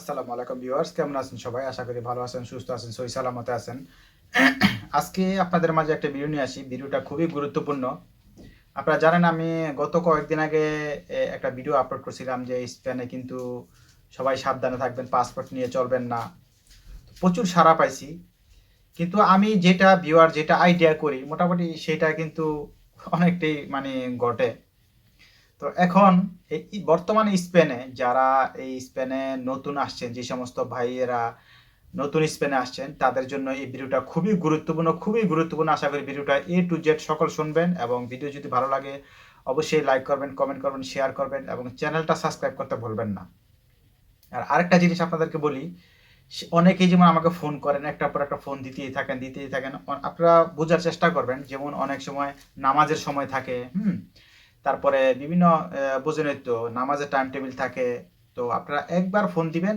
আসসালামু আলাইকুম ভিউয়ার্স, কেমন আছেন সবাই? আশা করি ভালো আছেন, সুস্থ আছেন, সহি সালামতে আছেন। আজকে আপনাদের মাঝে একটা ভিডিও নিয়ে আসি। ভিডিওটা খুবই গুরুত্বপূর্ণ। আপনারা জানেন, আমি গত কয়েকদিন আগে একটা ভিডিও আপলোড করছিলাম যে স্পেনে কিন্তু সবাই সাবধানে থাকবেন পাসপোর্ট নিয়ে চলবেন না। প্রচুর সাড়া পাইছি। কিন্তু আমি যেটা ভিউয়ার যেটা আইডিয়া করি, মোটামুটি সেটা কিন্তু অনেকটাই মানে ঘটে। তো এখন এই বর্তমানে স্পেনে যারা এই স্পেনে নতুন আসছেন, যে সমস্ত ভাইয়েরা নতুন স্পেনে আসছেন, তাদের জন্য এই ভিডিওটা খুবই গুরুত্বপূর্ণ খুবই গুরুত্বপূর্ণ। আশা করি ভিডিওটা এ টু জেড সকল শুনবেন এবং ভিডিও যদি ভালো লাগে, অবশ্যই লাইক করবেন কমেন্ট করবেন শেয়ার করবেন এবং চ্যানেলটা সাবস্ক্রাইব করতে ভুলবেন না। আর আরেকটা জিনিস আপনাদেরকে বলি অনেকেই যেমন আমাকে ফোন করেন, একটার পর একটা ফোন দিতেই থাকেন দিতেই থাকেন আপনারা বোঝার চেষ্টা করবেন, যেমন অনেক সময় নামাজের সময় থাকে, হুম তারপরে বিভিন্ন বোঝেনই তো নামাজের টাইম টেবিল থাকে। তো আপনারা একবার ফোন দিবেন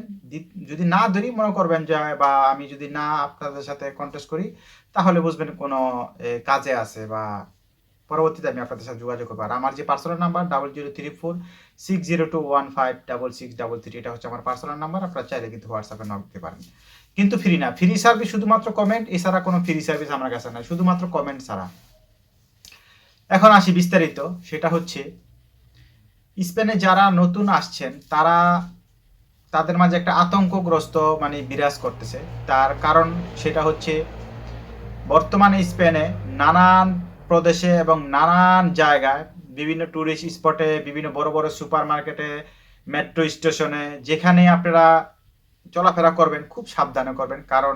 যদি না ধরি মনে করবেন যে, বা আমি যদি না আপনাদের সাথে কন্টেস্ট করি, তাহলে বুঝবেন কোনো কাজে আছে বা পরবর্তীতে আমি আপনাদের সাথে যোগাযোগ করব। আর আমার যে personal number double zero three four six zero two one five double six double three এটা হচ্ছে আমার পার্সোনাল নাম্বার আপনারা চাইলে কিন্তু হোয়াটসঅ্যাপে নক দিতে পারেন। কিন্তু ফ্রি না ফ্রি সার্ভিস শুধুমাত্র কমেন্ট এছাড়া কোনো ফ্রি সার্ভিস আমার কাছে নাই, শুধুমাত্র কমেন্ট ছাড়া। এখন আসি বিস্তারিত। সেটা হচ্ছে, স্পেনে যারা নতুন আসছেন, তারা তাদের মাঝে একটা আতঙ্কগ্রস্ত মানে বিরাজ করতেছে। তার কারণ সেটা হচ্ছে, বর্তমানে স্পেনে নানান প্রদেশে এবং নানান জায়গায় বিভিন্ন ট্যুরিস্ট স্পটে বিভিন্ন বড় বড় সুপার মার্কেটে মেট্রো স্টেশনে যেখানে আপনারা চলাফেরা করবেন, খুব সাবধানে করবেন। কারণ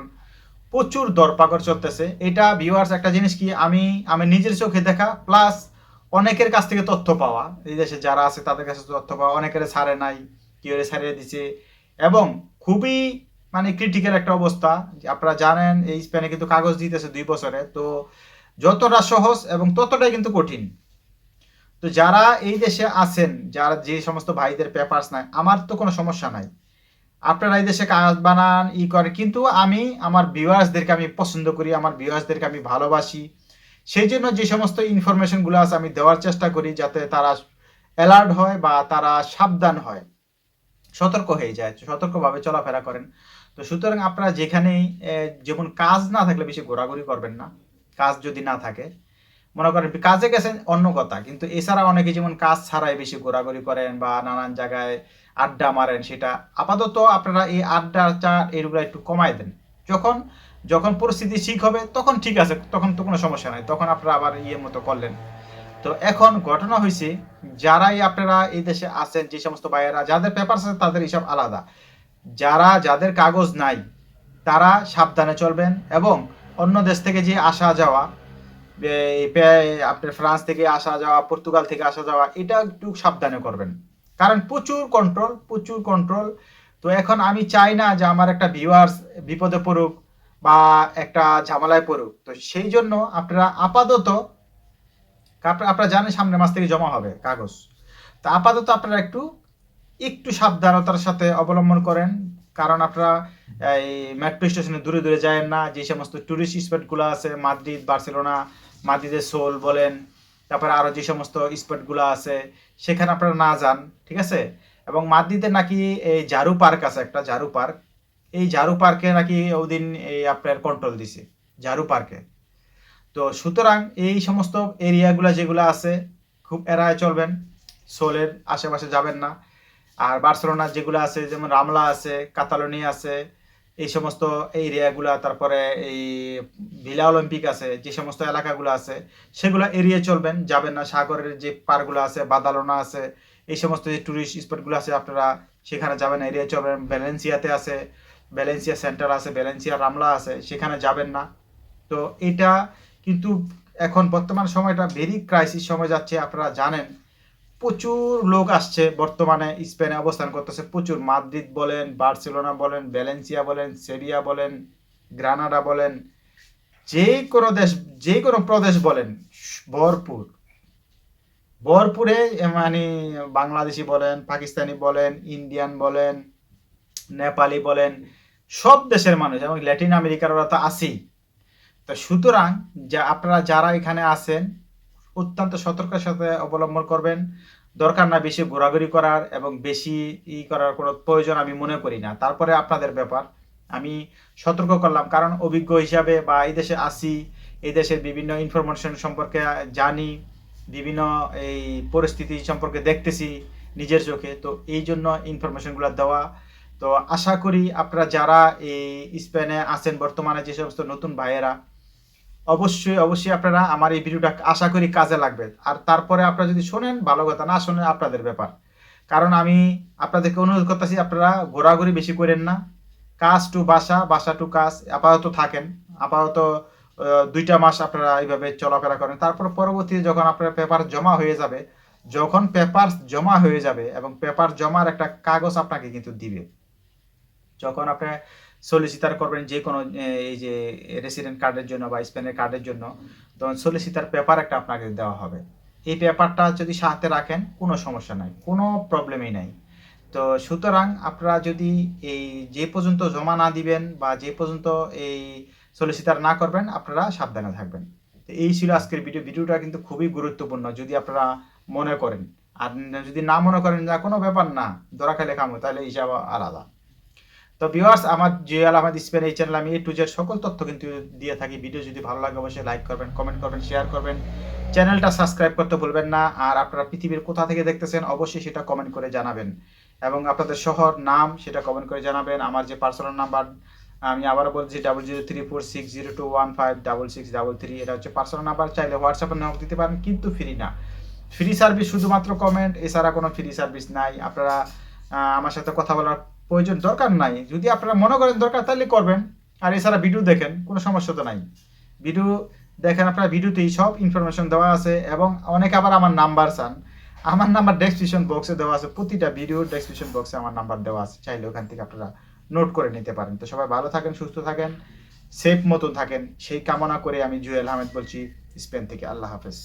প্রচুর দরপাকড় চলতেছে। এটা ভিউয়ার্স একটা জিনিস কি, আমি আমি নিজের চোখে দেখা প্লাস অনেকের কাছ থেকে তথ্য পাওয়া। এই দেশে যারা আছে, তাদের কাছে তথ্য পাওয়া, অনেকের ছাড়ে নাই, কেউ ছাড়িয়ে দিছে। এবং খুবই মানে ক্রিটিক্যাল একটা অবস্থা। আপনারা জানেন, এই স্পেনে কিন্তু কাগজ দিতেছে দুই বছরে। তো যতটা সহজ এবং ততটাই কিন্তু কঠিন। তো যারা এই দেশে আছেন, যারা যে সমস্ত ভাইদের পেপারস নাই, আমার তো কোনো সমস্যা নাই। আপনারা এই দেশে কাজ বানান, ই করে। কিন্তু আমি, আমার ভিউয়ার্সদেরকে আমি পছন্দ করি, আমার ভিউয়ার্সদেরকে আমি ভালোবাসি। সেই জন্য যে সমস্ত ইনফরমেশনগুলো আছে আমি দেওয়ার চেষ্টা করি যাতে তারা অ্যালার্ট হয় বা তারা সাবধান হয়। সতর্ক হয়ে যায়, সতর্কভাবে চলাফেরা করেন। তো সুতরাং আপনারা যেখানেই যেমন কাজ না থাকলে বেশি ঘোরাঘুরি করবেন না। কাজ যদি না থাকে মনে করেন কাজে গেছেন অন্য কথা, কিন্তু এছাড়া অনেকে যেমন কাজ ছাড়াই বেশি ঘোরাঘুরি করেন বা নানান জায়গায় আড্ডা মারেন, সেটা আপাতত আপনারা এই আড্ডা চা এগুলো একটু কমাই দেন। যখন যখন পরিস্থিতি ঠিক হবে, তখন ঠিক আছে, তখন তো কোনো সমস্যা নাই, তখন আপনারা আবার ইয়ে মতো করলেন। তো এখন ঘটনা হয়েছে যারাই আপনারা এই দেশে আছেন, যে সমস্ত ভাইয়েরা, যাদের পেপার আছে তাদের হিসাব আলাদা। যারা, যাদের কাগজ নাই, তারা সাবধানে চলবেন এবং অন্য দেশ থেকে যে আসা যাওয়া আপনার ফ্রান্স থেকে আসা যাওয়া, পর্তুগাল থেকে আসা যাওয়া, এটা একটু সাবধানে করবেন। কারণ প্রচুর কন্ট্রোল প্রচুর কন্ট্রোল তো এখন আমি চাই না যে আমার একটা ভিউয়ার্স বিপদে পড়ুক বা একটা ঝামেলায় পড়ুক। তো সেই জন্য আপনারা আপাতত আপনারা জানেন সামনের মাস থেকে জমা হবে কাগজ। তা আপাতত আপনারা একটু একটু সাবধানতার সাথে অবলম্বন করেন। কারণ আপনারা, এই মেট্রো স্টেশনে দূরে দূরে যায় না। যে সমস্ত টুরিস্ট স্পটগুলো আছে, মাদ্রিদ, বার্সেলোনা মাদ্রিদের সোল বলেন, তারপরে আরও যে সমস্ত স্পটগুলো আছে, সেখানে আপনারা না যান, ঠিক আছে? এবং মাদ্রিদে নাকি এই জারু পার্ক আছে একটা জারু পার্ক। এই ঝাড়ু পার্কে নাকি ওদিন এই আপনার কন্ট্রোল দিছে জারু পার্কে। তো সুতরাং এই সমস্ত এরিয়াগুলো যেগুলো আছে, খুব এড়ায় চলবেন সোলের আশেপাশে যাবেন না। আর বার্সেলোনার যেগুলো আছে, যেমন রামলা আছে কাতালোনিয়া আছে এই সমস্ত এরিয়াগুলো, তারপরে এই ভিলা অলিম্পিক আছে, যে সমস্ত এলাকাগুলো আছে, সেগুলো এড়িয়ে চলবেন। যাবেন না, সাগরের যে পার্কগুলো আছে, বাদালোনা আছে, এই সমস্ত যে ট্যুরিস্ট স্পটগুলো আছে, আপনারা সেখানে যাবেন, এড়িয়ে চলবেন। ভ্যালেন্সিয়াতে আছে ভ্যালেন্সিয়া সেন্টার আছে ভ্যালেন্সিয়া রামলা আছে, সেখানে যাবেন না। তো এটা কিন্তু এখন বর্তমান সময়টা ভেরি ক্রাইসিস সময় যাচ্ছে, আপনারা জানেন। প্রচুর লোক আসছে বর্তমানে স্পেনে অবস্থান করতেছে। প্রচুর মাদ্রিদ বলেন, বার্সেলোনা বলেন, ভ্যালেন্সিয়া বলেন, সেরিয়া বলেন, গ্রানাডা বলেন, যে কোনো দেশ, যে কোনো প্রদেশ বলেন, ভরপুর। ভরপুরে মানে বাংলাদেশি বলেন, পাকিস্তানি বলেন, ইন্ডিয়ান বলেন, নেপালি বলেন, সব দেশের মানুষ, এবং ল্যাটিন আমেরিকার ওরা তো আছেই। তো সুতরাং, যা আপনারা যারা এখানে আছেন অত্যন্ত সতর্কের সাথে অবলম্বন করবেন। দরকার না বেশি ঘোরাঘুরি করার এবং বেশি ই করার কোনো প্রয়োজন আমি মনে করি না। তারপরে আপনাদের ব্যাপার। আমি সতর্ক করলাম কারণ অভিজ্ঞ হিসাবে বা এই দেশে আসি এই দেশের বিভিন্ন ইনফরমেশন সম্পর্কে জানি, বিভিন্ন এই পরিস্থিতি সম্পর্কে দেখতেছি নিজের চোখে। তো এই জন্য ইনফরমেশনগুলো দেওয়া। তো আশা করি আপনারা যারা এই স্পেনে আছেন বর্তমানে যে সমস্ত নতুন ভাইয়েরা অবশ্যই অবশ্যই আপনারা আমার এই ভিডিওটা আশা করি কাজে লাগবে। আর তারপরে আপনারা যদি শোনেন, ভালো কথা, না শোনেন আপনাদের ব্যাপার। কারণ আমি আপনাদেরকে অনুরোধ করতেছি, আপনারা ঘোরাঘুরি বেশি করেন না। কাজ টু বাসা বাসা টু কাজ, আপাতত থাকেন। আপাতত দুইটা মাস আপনারা এইভাবে চলাফেরা করেন। তারপর পরবর্তীতে যখন আপনার পেপার জমা হয়ে যাবে, যখন পেপার জমা হয়ে যাবে এবং পেপার জমার একটা কাগজ আপনাকে কিন্তু দিবে। যখন আপনি সলিসিটার করবেন যে কোনো এই যে রেসিডেন্ট কার্ডের জন্য বা স্পেনের কার্ডের জন্য, তখন সলিসিটার পেপার একটা আপনাকে দেওয়া হবে। এই পেপারটা যদি সাথে রাখেন, কোনো সমস্যা নাই, কোনো প্রবলেমই নাই। তো সুতরাং আপনারা যদি এই যে পর্যন্ত জমা না দিবেন বা যে পর্যন্ত এই সলিসিটার না করবেন, আপনারা সাবধানে থাকবেন। তো এই ছিল আজকের ভিডিও ভিডিওটা কিন্তু খুবই গুরুত্বপূর্ণ, যদি আপনারা মনে করেন। আর যদি না মনে করেন যা কোনো ব্যাপার না ধরা খাইলে খামো, তাহলে হিসাব আলাদা। তো ভিউয়ার্স আমার জুয়েল আহমেদ স্পেন এই চ্যানেল আমি এ টু জেড সকল তথ্য কিন্তু দিয়ে থাকি। ভিডিও যদি ভালো লাগে, অবশ্যই লাইক করবেন কমেন্ট করবেন শেয়ার করবেন। চ্যানেলটা সাবস্ক্রাইব করতে ভুলবেন না। আর আপনারা পৃথিবীর কোথা থেকে দেখতেছেন, অবশ্যই সেটা কমেন্ট করে জানাবেন। এবং আপনাদের শহর নাম সেটা কমেন্ট করে জানাবেন। আমার যে পার্সোনাল নাম্বার আমি আবারও বলছি double zero three four six zero two one five double six double three এটা হচ্ছে পার্সোনাল নাম্বার চাইলে হোয়াটসঅ্যাপে নক দিতে পারেন, কিন্তু ফ্রি না। ফ্রি সার্ভিস শুধুমাত্র কমেন্ট এছাড়া কোনো ফ্রি সার্ভিস নাই। আপনারা আমার সাথে কথা বলার প্রয়োজন দরকার নাই। যদি আপনারা মনে করেন দরকার, তাহলে করবেন। আর এছাড়া ভিডিও দেখেন, কোনো সমস্যা তো নাই। ভিডিও দেখেন আপনারা ভিডিওতেই সব ইনফরমেশন দেওয়া আছে এবং অনেকে আবার আমার নাম্বার চান। আমার নাম্বার ডেসক্রিপশন বক্সে দেওয়া আছে, প্রতিটা ভিডিও ডেসক্রিপশন বক্সে আমার নাম্বার দেওয়া আছে। চাইলে ওখান থেকে আপনারা নোট করে নিতে পারেন। তো সবাই ভালো থাকেন, সুস্থ থাকেন সেফ মতন থাকেন। সেই কামনা করে আমি জুয়েল আহমেদ বলছি, স্পেন থেকে আল্লাহ হাফেজ।